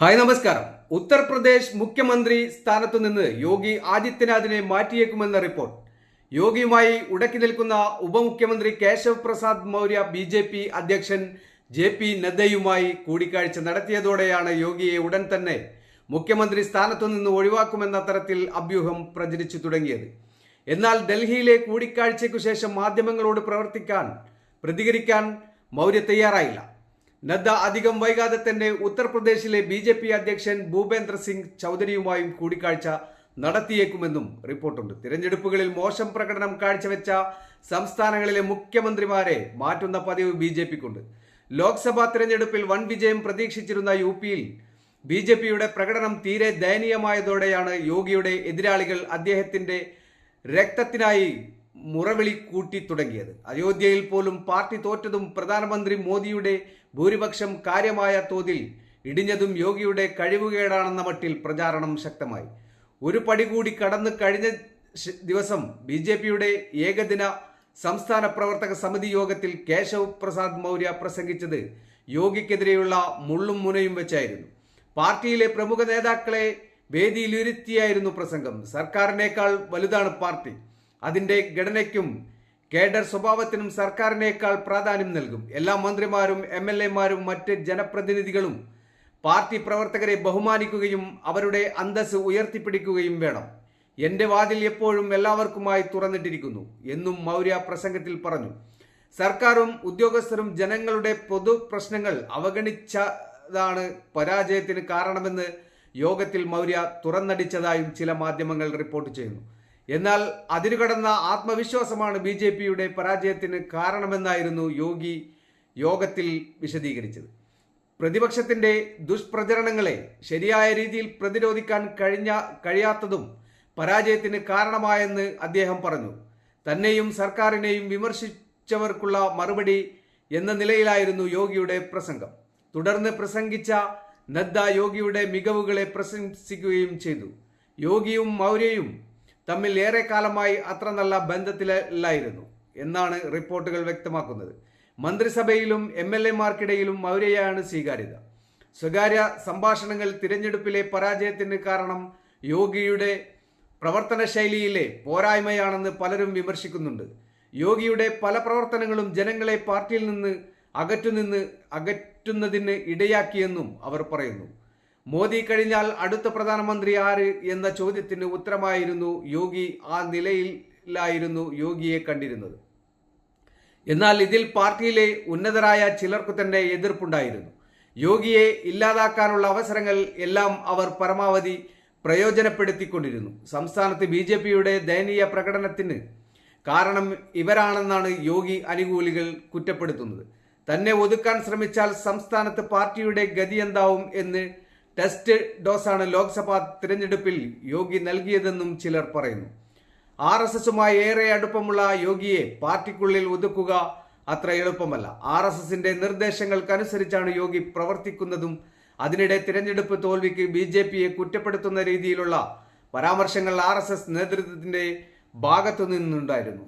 Hi നമസ്കാരം. ഉത്തർപ്രദേശ് മുഖ്യമന്ത്രി സ്ഥാനത്തു നിന്ന് യോഗി ആദിത്യനാഥിനെ മാറ്റിയേക്കുമെന്ന റിപ്പോർട്ട്. യോഗിയുമായി ഉടക്കി നിൽക്കുന്ന ഉപമുഖ്യമന്ത്രി Keshav Prasad Maurya B J P അധ്യക്ഷൻ ജെ പി നദ്ദയുമായി കൂടിക്കാഴ്ച നടത്തിയതോടെയാണ് യോഗിയെ ഉടൻ തന്നെ മുഖ്യമന്ത്രി സ്ഥാനത്തു നിന്ന് ഒഴിവാക്കുമെന്ന തരത്തിൽ അഭ്യൂഹം പ്രചരിച്ചു തുടങ്ങിയത്. എന്നാൽ ഡൽഹിയിലെ കൂടിക്കാഴ്ചയ്ക്കു ശേഷം മാധ്യമങ്ങളോട് പ്രവർത്തിക്കാൻ പ്രതികരിക്കാൻ മൗര്യ തയ്യാറായില്ല. നദ്ദ അധികം വൈകാതെ തന്നെ ഉത്തർപ്രദേശിലെ ബി ജെ പി അധ്യക്ഷൻ ഭൂപേന്ദ്ര സിംഗ് ചൗധരിയുമായും കൂടിക്കാഴ്ച നടത്തിയേക്കുമെന്നും റിപ്പോർട്ടുണ്ട്. തിരഞ്ഞെടുപ്പുകളിൽ മോശം പ്രകടനം കാഴ്ചവെച്ച സംസ്ഥാനങ്ങളിലെ മുഖ്യമന്ത്രിമാരെ മാറ്റുന്ന പതിവ് ബി ജെ പിക്കുണ്ട്. ലോക്സഭാ തിരഞ്ഞെടുപ്പിൽ വൻ വിജയം പ്രതീക്ഷിച്ചിരുന്ന യു പിയിൽ ബി ജെ പിയുടെ പ്രകടനം തീരെ ദയനീയമായതോടെയാണ് യോഗിയുടെ എതിരാളികൾ അദ്ദേഹത്തിന്റെ രക്തത്തിനായി മുറവിളി കൂട്ടി തുടങ്ങിയത്. അയോധ്യയിൽ പോലും പാർട്ടി തോറ്റതും പ്രധാനമന്ത്രി മോദിയുടെ ഭൂരിപക്ഷം കാര്യമായ തോതിൽ ഇടിഞ്ഞതും യോഗിയുടെ കഴിവുകേടാണെന്ന മട്ടിൽ പ്രചാരണം ശക്തമായി. ഒരു പടി കൂടി കടന്നു കഴിഞ്ഞ ദിവസം ബി ജെ പിയുടെ ഏകദിന സംസ്ഥാന പ്രവർത്തക സമിതി യോഗത്തിൽ കേശവ് പ്രസാദ് മൗര്യ പ്രസംഗിച്ചത് യോഗിക്കെതിരെയുള്ള മുള്ളും മുനയും വെച്ചായിരുന്നു. പാർട്ടിയിലെ പ്രമുഖ നേതാക്കളെ വേദിയിലിരുത്തിയായിരുന്നു പ്രസംഗം. സർക്കാരിനേക്കാൾ വലുതാണ് പാർട്ടി. അതിന്റെ ഘടനയ്ക്കും കേഡർ സ്വഭാവത്തിനും സർക്കാരിനേക്കാൾ പ്രാധാന്യം നൽകും. എല്ലാ മന്ത്രിമാരും എം എൽ എമാരും മറ്റ് ജനപ്രതിനിധികളും പാർട്ടി പ്രവർത്തകരെ ബഹുമാനിക്കുകയും അവരുടെ അന്തസ് ഉയർത്തിപ്പിടിക്കുകയും വേണം. എന്റെ വാതിൽ എപ്പോഴും എല്ലാവർക്കുമായി തുറന്നിട്ടിരിക്കുന്നു എന്നും മൗര്യ പ്രസംഗത്തിൽ പറഞ്ഞു. സർക്കാരും ഉദ്യോഗസ്ഥരും ജനങ്ങളുടെ പൊതു പ്രശ്നങ്ങൾ അവഗണിച്ചതാണ് പരാജയത്തിന് കാരണമെന്ന് യോഗത്തിൽ മൗര്യ തുറന്നടിച്ചതായും ചില മാധ്യമങ്ങൾ റിപ്പോർട്ട് ചെയ്യുന്നു. എന്നാൽ അതിരുകടന്ന ആത്മവിശ്വാസമാണ് ബി ജെ പിയുടെ പരാജയത്തിന് കാരണമെന്നായിരുന്നു യോഗി യോഗത്തിൽ വിശദീകരിച്ചത്. പ്രതിപക്ഷത്തിന്റെ ദുഷ്പ്രചരണങ്ങളെ ശരിയായ രീതിയിൽ പ്രതിരോധിക്കാൻ കഴിഞ്ഞ കഴിയാത്തതും പരാജയത്തിന് കാരണമായെന്ന് അദ്ദേഹം പറഞ്ഞു. തന്നെയും സർക്കാരിനെയും വിമർശിച്ചവർക്കുള്ള മറുപടി എന്ന നിലയിലായിരുന്നു യോഗിയുടെ പ്രസംഗം. തുടർന്ന് പ്രസംഗിച്ച നദ്ദ യോഗിയുടെ മികവുകളെ പ്രശംസിക്കുകയും ചെയ്തു. യോഗിയും മൗര്യയും തമ്മിൽ ഏറെ കാലമായി അത്ര നല്ല ബന്ധത്തിലല്ലായിരുന്നു എന്നാണ് റിപ്പോർട്ടുകൾ വ്യക്തമാക്കുന്നത്. മന്ത്രിസഭയിലും എം എൽ എമാർക്കിടയിലും മൗര്യയാണ് സ്വീകാര്യത. സ്വകാര്യ സംഭാഷണങ്ങൾ തിരഞ്ഞെടുപ്പിലെ പരാജയത്തിന് കാരണം യോഗിയുടെ പ്രവർത്തന ശൈലിയിലെ പോരായ്മയാണെന്ന് പലരും വിമർശിക്കുന്നുണ്ട്. യോഗിയുടെ പല പ്രവർത്തനങ്ങളും ജനങ്ങളെ പാർട്ടിയിൽ നിന്ന് അകറ്റുനിന്ന് അകറ്റുന്നതിന് ഇടയാക്കിയെന്നും അവർ പറയുന്നു. മോദി കഴിഞ്ഞാൽ അടുത്ത പ്രധാനമന്ത്രി ആര് എന്ന ചോദ്യത്തിന് ഉത്തരമായിരുന്നു യോഗി. ആ നിലയിലായിരുന്നു യോഗിയെ കണ്ടിരുന്നത്. എന്നാൽ ഇതിൽ പാർട്ടിയിലെ ഉന്നതരായ ചിലർക്കു തന്നെ എതിർപ്പുണ്ടായിരുന്നു. യോഗിയെ ഇല്ലാതാക്കാനുള്ള അവസരങ്ങൾ എല്ലാം അവർ പരമാവധി പ്രയോജനപ്പെടുത്തിക്കൊണ്ടിരുന്നു. സംസ്ഥാനത്ത് ബി ജെ പിയുടെ ദയനീയ പ്രകടനത്തിന് കാരണം ഇവരാണെന്നാണ് യോഗി അനുകൂലികൾ കുറ്റപ്പെടുത്തുന്നത്. തന്നെ ഒതുക്കാൻ ശ്രമിച്ചാൽ സംസ്ഥാനത്ത് പാർട്ടിയുടെ ഗതി എന്താവും എന്ന് ടെസ്റ്റ് ഡോസാണ് ലോക്സഭാ തിരഞ്ഞെടുപ്പിൽ യോഗി നൽകിയതെന്നും ചിലർ പറയുന്നു. ആർ എസ് എസുമായി ഏറെ അടുപ്പമുള്ള യോഗിയെ പാർട്ടിക്കുള്ളിൽ ഒതുക്കുക അത്ര എളുപ്പമല്ല. ആർ എസ് എസിന്റെ നിർദ്ദേശങ്ങൾക്കനുസരിച്ചാണ് യോഗി പ്രവർത്തിക്കുന്നതും. അതിനിടെ തിരഞ്ഞെടുപ്പ് തോൽവിക്ക് ബി ജെ പിയെ കുറ്റപ്പെടുത്തുന്ന രീതിയിലുള്ള പരാമർശങ്ങൾ ആർ എസ് എസ് നേതൃത്വത്തിന്റെ ഭാഗത്തു നിന്നുണ്ടായിരുന്നു